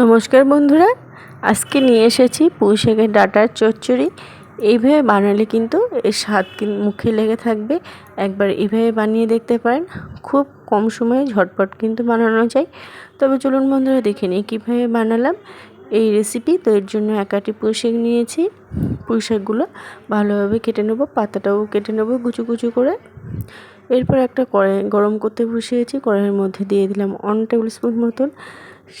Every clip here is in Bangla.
নমস্কার বন্ধুরা, আজকে নিয়ে এসেছি পুঁই শাকের ডাটার চচ্চড়ি। এইভাবে বানালে কিন্তু এর স্বাদ মুখে লেগে থাকবে। একবার এইভাবে বানিয়ে দেখতে পারেন। খুব কম সময়ে ঝটপট কিন্তু বানানো যায়। তবে চলুন বন্ধুরা, দেখে নিই কীভাবে বানালাম। এই রেসিপি তো এর জন্য একাটি পুঁই শাক নিয়েছি। পুঁই শাকগুলো ভালোভাবে কেটে নেব, পাতাটাও কেটে নেব কুচু কুচু করে। এরপর একটা কড়াই গরম করতে বসিয়েছি। কড়াইয়ের মধ্যে দিয়ে দিলাম ওয়ান টেবিল স্পুন মতন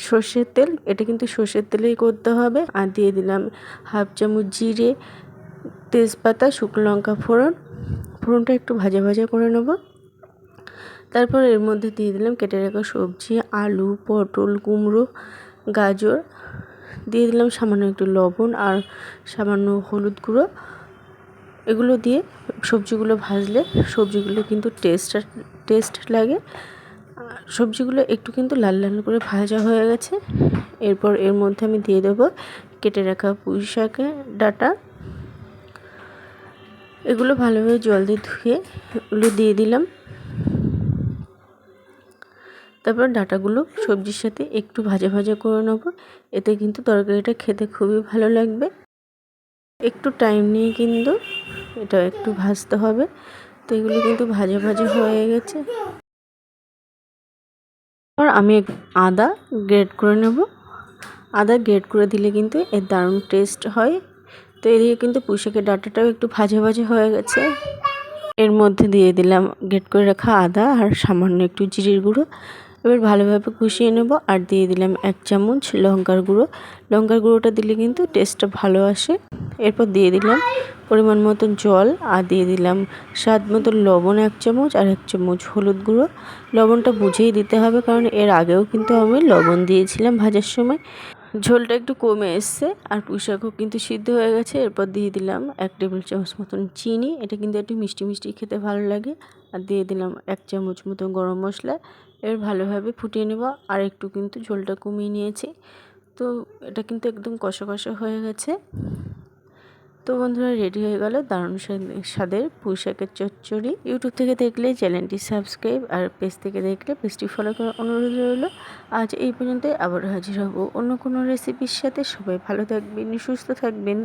সর্ষের তেল, এটা কিন্তু সর্ষের তেলেই করতে হবে। আর দিয়ে দিলাম হাফ চামচ জিরে, তেজপাতা, শুকনো লঙ্কা ফোড়ন। ফোড়নটা একটু ভাজা ভাজা করে নেব। তারপর এর মধ্যে দিয়ে দিলাম কেটে রাখা সবজি, আলু, পটল, কুমড়ো, গাজর। দিয়ে দিলাম সামান্য একটু লবণ আর সামান্য হলুদ গুঁড়ো। এগুলো দিয়ে সবজিগুলো ভাজলে সবজিগুলো কিন্তু টেস্ট টেস্ট লাগে। সবজিগুলো একটু কিন্তু লাল লাল করে ভাজা হয়ে গেছে। এরপর এর মধ্যে আমি দিয়ে দেবো কেটে রাখা পুঁই শাকের ডাটা। এগুলো ভালোভাবে জল দিয়ে ধুয়ে এগুলো দিয়ে দিলাম। তারপর ডাটাগুলো সবজির সাথে একটু ভাজা ভাজা করে নেব। এতে কিন্তু তরকারিটা খেতে খুবই ভালো লাগবে। একটু টাইম নিয়ে কিন্তু এটা একটু ভাজতে হবে। তো এগুলো কিন্তু ভাজা ভাজা হয়ে গেছে। আর আমি আদা গ্রেট করে নেব। আদা গ্রেট করে দিলে কিন্তু এর দারুণ টেস্ট হয়। তো এদিকে কিন্তু পুঁইশাকের ডাঁটাটাও একটু ভাজে ভাজে হয়ে গেছে। এর মধ্যে দিয়ে দিলাম গ্রেট করে রাখা আদা আর সামান্য একটু জিরির গুঁড়ো। এবার ভালোভাবে কষিয়ে নেব আর দিয়ে দিলাম এক চামচ লঙ্কার গুঁড়ো। লঙ্কার গুঁড়োটা দিলে কিন্তু টেস্টটা ভালো আসে। এরপর দিয়ে দিলাম পরিমাণ মতো জল আর দিয়ে দিলাম স্বাদ মতো লবণ এক চামচ আর এক চামচ হলুদ গুঁড়ো। লবণটা বুঝেই দিতে হবে কারণ এর আগেও কিন্তু আমি লবণ দিয়েছিলাম ভাজার সময়। ঝোলটা একটু কমে এসছে আর পুঁইশাকও কিন্তু সিদ্ধ হয়ে গেছে। এরপর দিয়ে দিলাম এক টেবিল চামচ মতন চিনি। এটা কিন্তু একটু মিষ্টি মিষ্টি খেতে ভালো লাগে। আর দিয়ে দিলাম এক চামচ মতন গরম মশলা। এর ভালোভাবে ফুটিয়ে নেব আর একটু কিন্তু ঝোলটা কমিয়ে নিয়েছি। তো এটা কিন্তু একদম কষা কষা হয়ে গেছে। তো বন্ধুরা রেডি হয়ে গেল দারুণ স্বাদের পুঁই শাকের চচ্চড়ি। ইউটিউব থেকে দেখলে চ্যানেলটি সাবস্ক্রাইব আর পেজ থেকে দেখলে পেজটি ফলো করার অনুরোধ রইল। আজ এই পর্যন্তই, আবার হাজির হব অন্য কোনো রেসিপির সাথে। সবাই ভালো থাকবেন, সুস্থ থাকবেন।